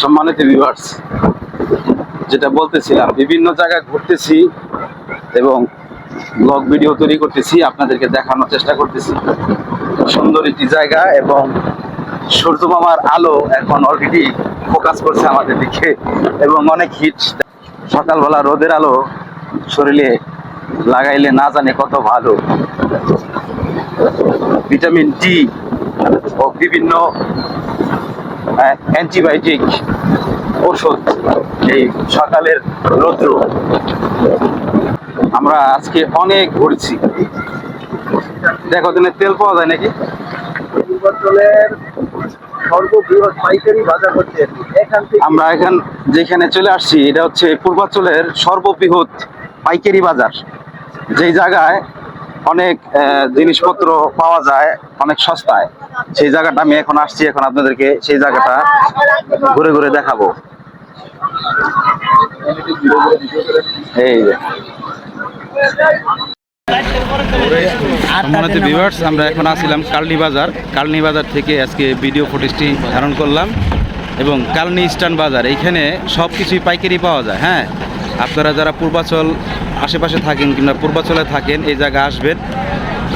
সম্মানিত ভিউয়ার্স যেটা বলতেছিলাম, বিভিন্ন জায়গায় ঘুরতেছি এবং ব্লগ ভিডিও তৈরি করতেছি, আপনাদেরকে দেখানোর চেষ্টা করতেছি। সুন্দর একটি জায়গা এবং সূর্য মামার আলো এখন অলরেডি ফোকাস করছে আমাদের দিকে এবং অনেক হিট সকালবেলা রোদের আলো শরীরে লাগাইলে না জানে কত ভালো। ভিটামিন ডি ও বিভিন্ন অ্যান্টিবায়োটিক ওষুধ এই সকালের রৌদ্র। আমরা আজকে অনেক ঘুরছি। দেখো দিনে তেল পাওয়া যায় নাকি? সর্ববৃহৎ পাইকারি বাজার হচ্ছে এখান থেকে। আমরা এখান যেখানে চলে আসছি এটা হচ্ছে পূর্বাঞ্চলের সর্ববৃহৎ পাইকারি বাজার। যেই জায়গায় অনেক জিনিসপত্র পাওয়া যায় অনেক সস্তায়। সেই জায়গাটা আমি এখন আসছি, এখন আপনাদেরকে সেই জায়গাটা ঘুরে ঘুরে দেখাবো। এই যে। আমরা এখন আসছিলাম কালনি বাজার। কালনি বাজার থেকে আজকে ভিডিও ফুটেজটি ধারণ করলাম এবং কালনি ইস্টার্ন বাজার, এইখানে সব কিছুই পাইকারি পাওয়া যায় হ্যাঁ? আপনারা যারা পূর্বাচল আশেপাশে থাকেন কিংবা পূর্বাচলে থাকেন, এই জায়গায় আসবেন।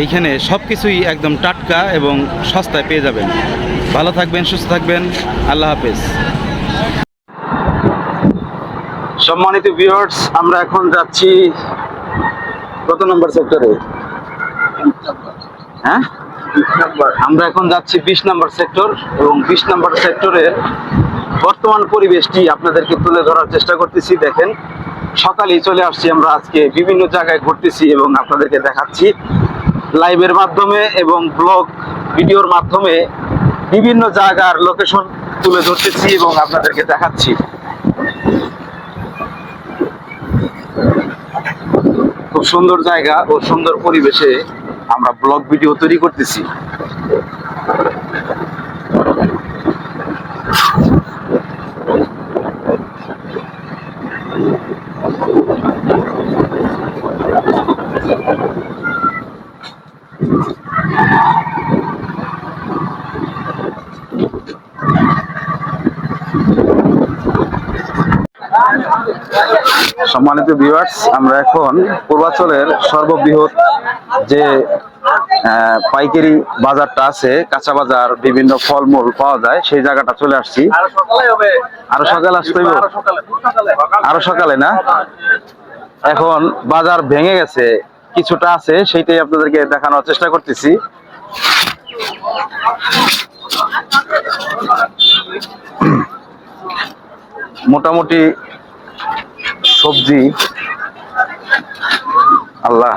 এইখানে সব কিছুই একদম টাটকা এবং সস্তায় পেয়ে যাবেন। ভালো থাকবেন, সুস্থ থাকবেন। আল্লাহ হাফেজ। সম্মানিত ভিউয়ার্স আমরা এখন যাচ্ছি কত নম্বর সেক্টরে হ্যাঁ? আমরা এখন যাচ্ছি বিশ নম্বর সেক্টর এবং বিশ নম্বর সেক্টরের বর্তমান পরিবেশটি আপনাদেরকে তুলে ধরার চেষ্টা করতেছি। দেখেন, সকালেই চলে আসছি আমরা আজকে বিভিন্ন জায়গায় ঘুরতেছি এবং আপনাদেরকে দেখাচ্ছি। লাইভের মাধ্যমে এবং ব্লগ ভিডিওর মাধ্যমে বিভিন্ন জায়গার লোকেশন তুলে ধরতেছি এবং আপনাদেরকে দেখাচ্ছি। খুব সুন্দর জায়গা ও সুন্দর পরিবেশে আমরা ব্লগ ভিডিও তৈরি করতেছি। সম্মানিত ভিউয়ার্স আমরা এখন পূর্বাচলের সর্ববৃহৎ যে পাইকারি বাজারটা আছে কাঁচা বাজার বিভিন্ন ফলমূল পাওয়া যায় সেই জায়গাটা চলে আসছি। আরও সকালে আসতে আরও সকালে না? এখন বাজার ভেঙে গেছে কিছুটা আছে সেইটাই আপনাদেরকে দেখানোর চেষ্টা করতেছি। মোটামুটি সবজি। আল্লাহ,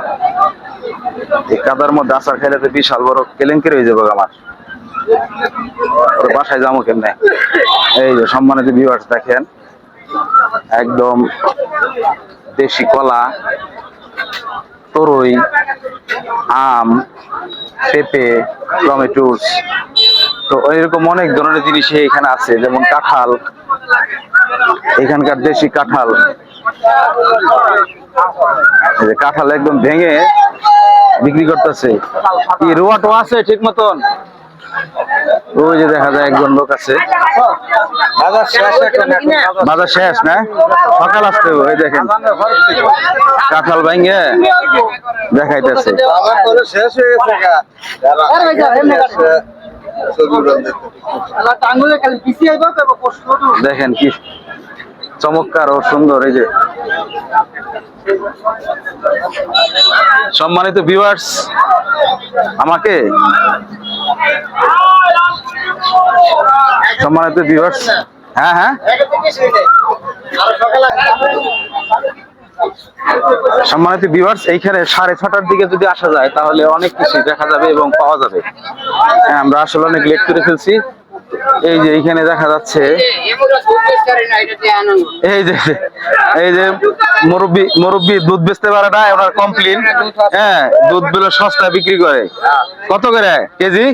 এই কাদার মধ্যে আচার খাইলে তো বিশাল বড় কেলেঙ্কারি হয়ে যাবে আমার। বাসায় যাব কেমনে? এই যে সম্মানিত ভিউয়ার্স দেখেন, একদম দেশি কলা, তরই, আম, পেঁপে, টমেটোস। তো এরকম অনেক ধরনের জিনিস এখানে আছে, যেমন কাঁঠাল, এখানকার দেশি কাঁঠাল। কাঁঠাল একদম ভেঙে বিক্রি করতেছে। কি রোয়া টোয়া আছে ঠিক মতন? ওই যে দেখা যায় একজন লোক আছে। বাজার শেষ না? সকাল আসতে ওই দেখেন। কাঁঠাল ভাঙ্গে দেখাইতেছে। শেষ হয়ে গেছে গা। ছবি উড়ান দেখেন কি চমৎকার ও সুন্দর এই যে। সম্মানিত ভিউয়ার্স আমাকে সম্মানিত ভিউয়ার্স হ্যাঁ হ্যাঁ। সম্মানিত ভিউয়ার্স এইখানে সাড়ে ছটার দিকে যদি আসা যায় তাহলে অনেক কিছু দেখা যাবে এবং পাওয়া যাবে। হ্যাঁ, আমরা আসলে অনেক লেট করে ফেলছি। এই যে এইখানে দেখা যাচ্ছে, এই যে এই যে মুরব্বি মুরব্বি দুধ বেচতে পারে না, ওনার কমপ্লেন হ্যাঁ দুধগুলো সস্তা বিক্রি করে। কত করে? কেজি?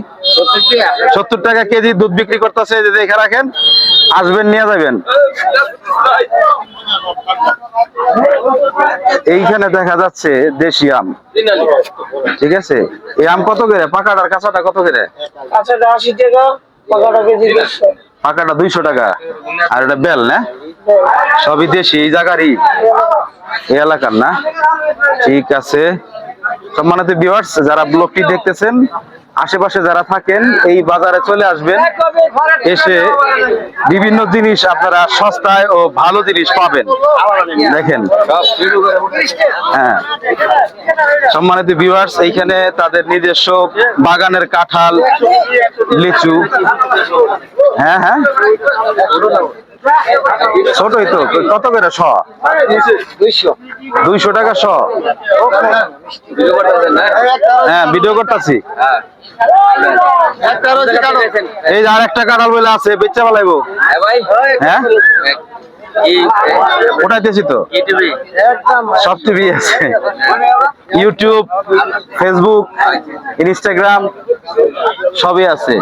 সত্তর টাকা কেজি দুধ বিক্রি করতেছে যে দেখে রাখেন, আসবেন, নিয়ে যাবেন। এইখানে দেখা যাচ্ছে দেশি আম। ঠিক আছে? এই আম কত করে? পাকাটার কাঁচাটা কত করে? আচ্ছা আশি টাকা। পাকাটা দুইশো টাকা। আর এটা বেল না? সবই দেশি, এই জায়গারই। এই এলাকার না? ঠিক আছে। সম্মানিত ভিউয়ার্স যারা ব্লগটি দেখতেছেন আশেপাশে যারা থাকেন, এই বাজারে চলে আসবেন। এসে বিভিন্ন জিনিস আপনারা সস্তায় ও ভালো জিনিস পাবেন। দেখেন। হ্যাঁ। সম্মানিত ভিউয়ার্স এইখানে তাদের নিজস্ব বাগানের কাঁঠাল, লিচু। হ্যাঁ হ্যাঁ। ছোটই তো। কত করে শ? দুইশো দুইশো টাকা শ। হ্যাঁ ভিডিও করতেছি। এই আর একটা কাঁঠাল বলে আছে বেচা পালাইবো হ্যাঁ ওটাইতেছি তো। সব টিভি আছে। ইউটিউব ফেসবুক ইনস্টাগ্রাম সবই আছে।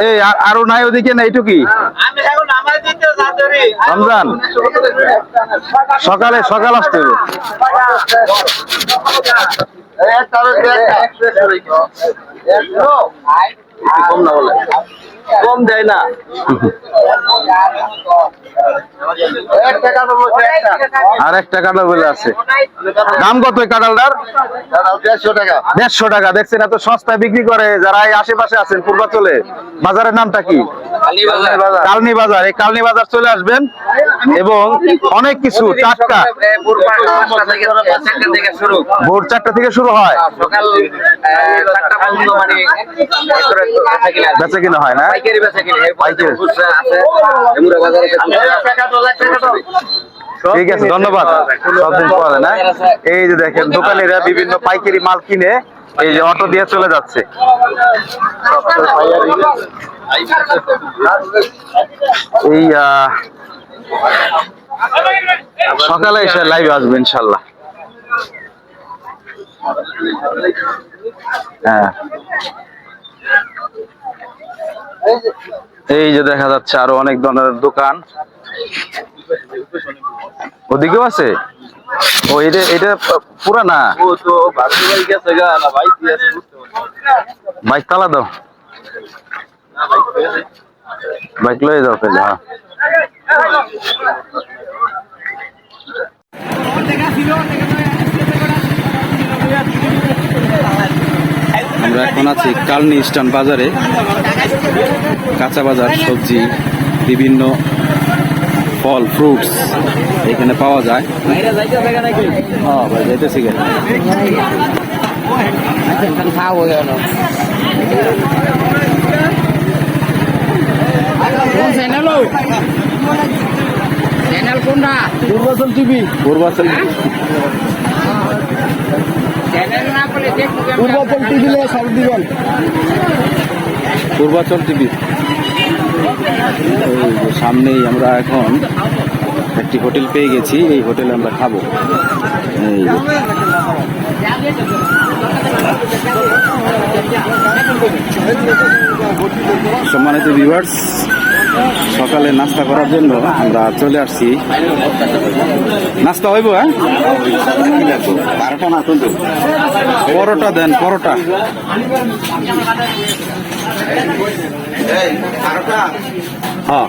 এই আর- নাই ওদিকে নাই এইটুকি রমজান? সকালে সকাল আসতে হবে। কম না বলে। কম দেয় না। আর একটা কাঁঠাল বলে আছে। দাম কত কাঁঠালটার? দেড়শো টাকা। দেড়শো টাকা। দেখছেন এত সস্তায় বিক্রি করে যারা এই আশেপাশে আছেন পূর্বাচলে। বাজারের নামটা কি? কালনি বাজার। এই কালনি বাজার চলে আসবেন। এবং অনেক কিছু টাটকা। ভোর চারটা থেকে শুরু। হয়। সকাল চারটা মানে বেচা কিনা হয় না? পাইকারি বেচা কিনে পাইকারি। খুচরা আছে এমুরা বাজারে ঠিক আছে ধন্যবাদ। সবদিন পরে না? এই যে দেখেন দোকানিরা বিভিন্ন পাইকারি মাল কিনে এই যে অটো দিয়ে চলে যাচ্ছে। এই আহ, সকালে এসে লাইভে আসবে ইনশাল্লাহ। হ্যাঁ। এই যে দেখা যাচ্ছে আরও অনেক ধরনের দোকান। ওদিকেও আছে? ও এটা এটা পুরা না? বাইক তালা দাও। বাইক লয়ে যাও তাহলে হ্যাঁ। আমরা এখন আছি কালনি স্টান বাজারে। কাঁচা বাজার, সবজি, বিভিন্ন ফল ফ্রুটস এখানে পাওয়া যায়। হ্যাঁ চ্যানেল কোনটা? পূর্বাচল টিভি। পূর্বাচল চ্যানেল না বলে দেখব পূর্বাচল টিভি সব দিবেন। পূর্বাচল টিভি। সামনেই আমরা এখন একটি হোটেল পেয়ে গেছি এই হোটেলে আমরা খাব। সম্মানিত ভিউয়ার্স সকালে নাস্তা করার জন্য আমরা চলে আসছি। নাস্তা হইব হ্যাঁ? পরোটা দেন পরোটা। হ্যাঁ।